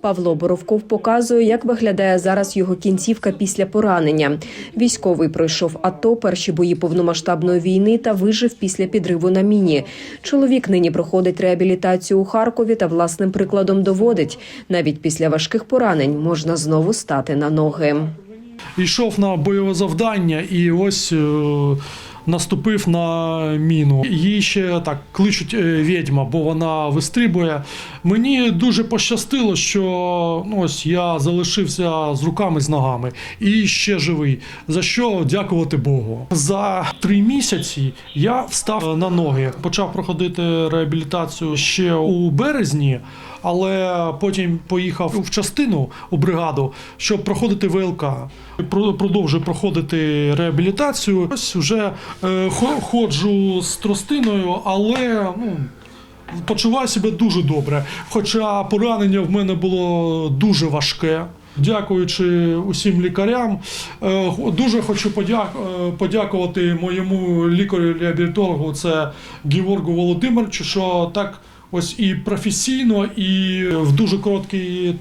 Павло Боровков показує, як виглядає зараз його кінцівка після поранення. Військовий пройшов АТО, перші бої повномасштабної війни та вижив після підриву на міні. Чоловік нині проходить реабілітацію у Харкові та власним прикладом доводить, навіть після важких поранень можна знову стати на ноги. йшов на бойове завдання і ось е, наступив на міну. Її ще так кличуть е, відьма, бо вона вистрибує. Мені дуже пощастило, що ну, ось я залишився з руками з ногами і ще живий. За що дякувати Богу. За три місяці я встав на ноги, почав проходити реабілітацію ще у березні. Але потім поїхав в частину у бригаду, щоб проходити ВЛК. Про- Продовжую проходити реабілітацію. Ось вже ходжу з тростиною, але ну. Почуваю себе дуже добре. Хоча поранення в мене було дуже важке. Дякуючи усім лікарям, Е, дуже хочу е, подякувати моєму лікарю-реабілітологу, це Георгу Володимировичу, що так ось і професійно, і в дуже короткий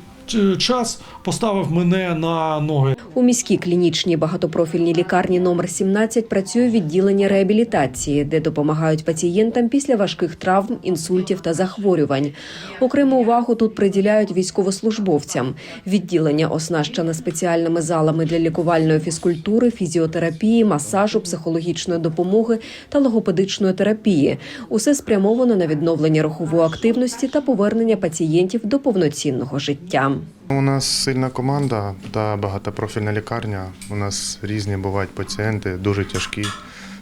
час поставив мене на ноги. У міській клінічній багатопрофільній лікарні номер 17 працює відділення реабілітації, де допомагають пацієнтам після важких травм, інсультів та захворювань. Окрему увагу тут приділяють військовослужбовцям. Відділення оснащене спеціальними залами для лікувальної фізкультури, фізіотерапії, масажу, психологічної допомоги та логопедичної терапії. Усе спрямовано на відновлення рухової активності та повернення пацієнтів до повноцінного життя. У нас сильна команда та багатопрофільна лікарня. У нас різні бувають пацієнти, дуже тяжкі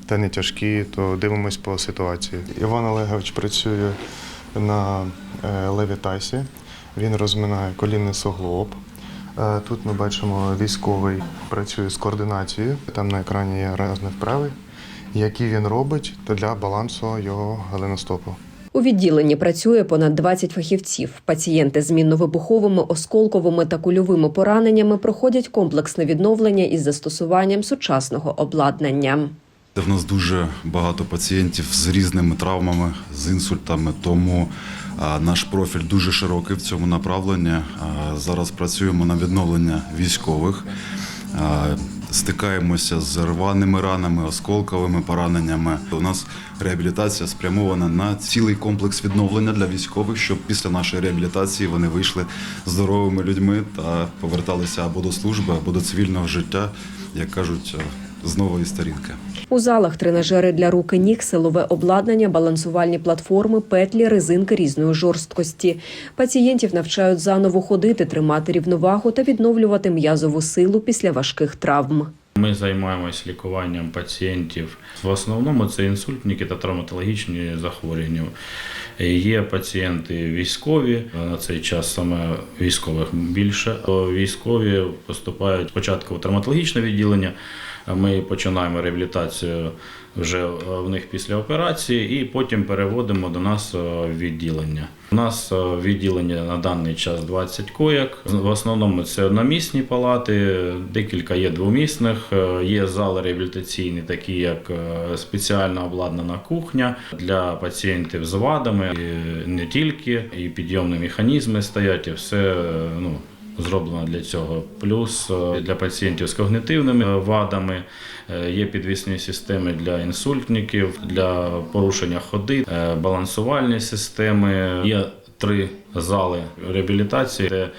та не тяжкі, то дивимось по ситуації. Іван Олегович працює на е, леві тайсі. Він розминає колінний суглоб. Е, Тут ми бачимо військовий працює з координацією. Там на екрані є різні вправи, які він робить для балансу його голеностопу. У відділенні працює понад 20 фахівців. Пацієнти з мінно-вибуховими, осколковими та кульовими пораненнями проходять комплексне відновлення із застосуванням сучасного обладнання. В нас дуже багато пацієнтів з різними травмами, з інсультами, тому наш профіль дуже широкий в цьому направленні. Зараз працюємо на відновлення військових, стикаємося з рваними ранами, осколковими пораненнями. У нас реабілітація спрямована на цілий комплекс відновлення для військових, щоб після нашої реабілітації вони вийшли здоровими людьми та поверталися або до служби, або до цивільного життя, як кажуть, з нової сторінки. У залах тренажери для рук і ніг, силове обладнання, балансувальні платформи, петлі, резинки різної жорсткості. Пацієнтів навчають заново ходити, тримати рівновагу та відновлювати м'язову силу після важких травм. Ми займаємось лікуванням пацієнтів. В основному це інсультники та травматологічні захворювання. Є пацієнти військові, на цей час саме військових більше. Військові поступають спочатку в травматологічне відділення. Ми починаємо реабілітацію вже в них після операції, і потім переводимо до нас в відділення. У нас в відділенні на даний час 20 коєк. В основному це одномісні палати, декілька є двомісних. Є зали реабілітаційні, такі як е, спеціально обладнана кухня для пацієнтів з вадами, і не тільки, і підйомні механізми стоять, і все е, ну, зроблено для цього. Плюс е, для пацієнтів з когнитивними е, вадами е, є підвісні системи для інсультників, для порушення ходи, балансувальні системи. Є три зали реабілітації, де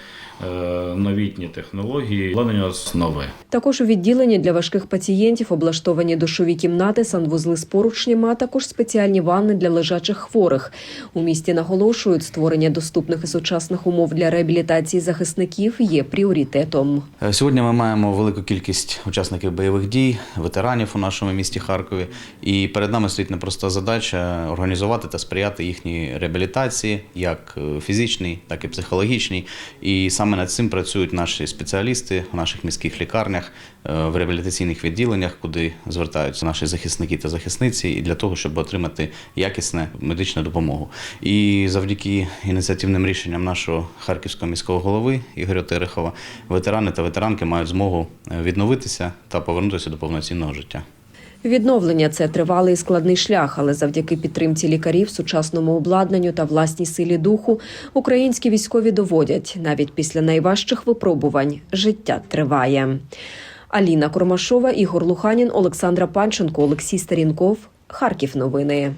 новітні технології, обладнання нове. Також у відділенні для важких пацієнтів облаштовані душові кімнати, санвузли з поручнями, а також спеціальні ванни для лежачих хворих. У місті наголошують, створення доступних і сучасних умов для реабілітації захисників є пріоритетом. Е, Сьогодні ми маємо велику кількість учасників бойових дій, ветеранів у нашому місті Харкові. І перед нами стоїть непроста задача організувати та сприяти їхній реабілітації, як е, фізичній, так і психологічній. І саме над цим працюють наші спеціалісти в наших міських лікарнях, е, в реабілітаційних відділеннях, куди звертаються наші захисники та захисниці, і для того, щоб отримати якісну медичну допомогу. І завдяки ініціативним рішенням нашого харківського міського голови Ігоря Терехова, ветерани та ветеранки мають змогу е, відновитися та повернутися до повноцінного життя. Відновлення це тривалий і складний шлях, але завдяки підтримці лікарів, сучасному обладнанню та власній силі духу українські військові доводять, навіть після найважчих випробувань життя триває. Аліна Кормашова, Ігор Луханін, Олександра Панченко, Олексій Старінков. Харків новини.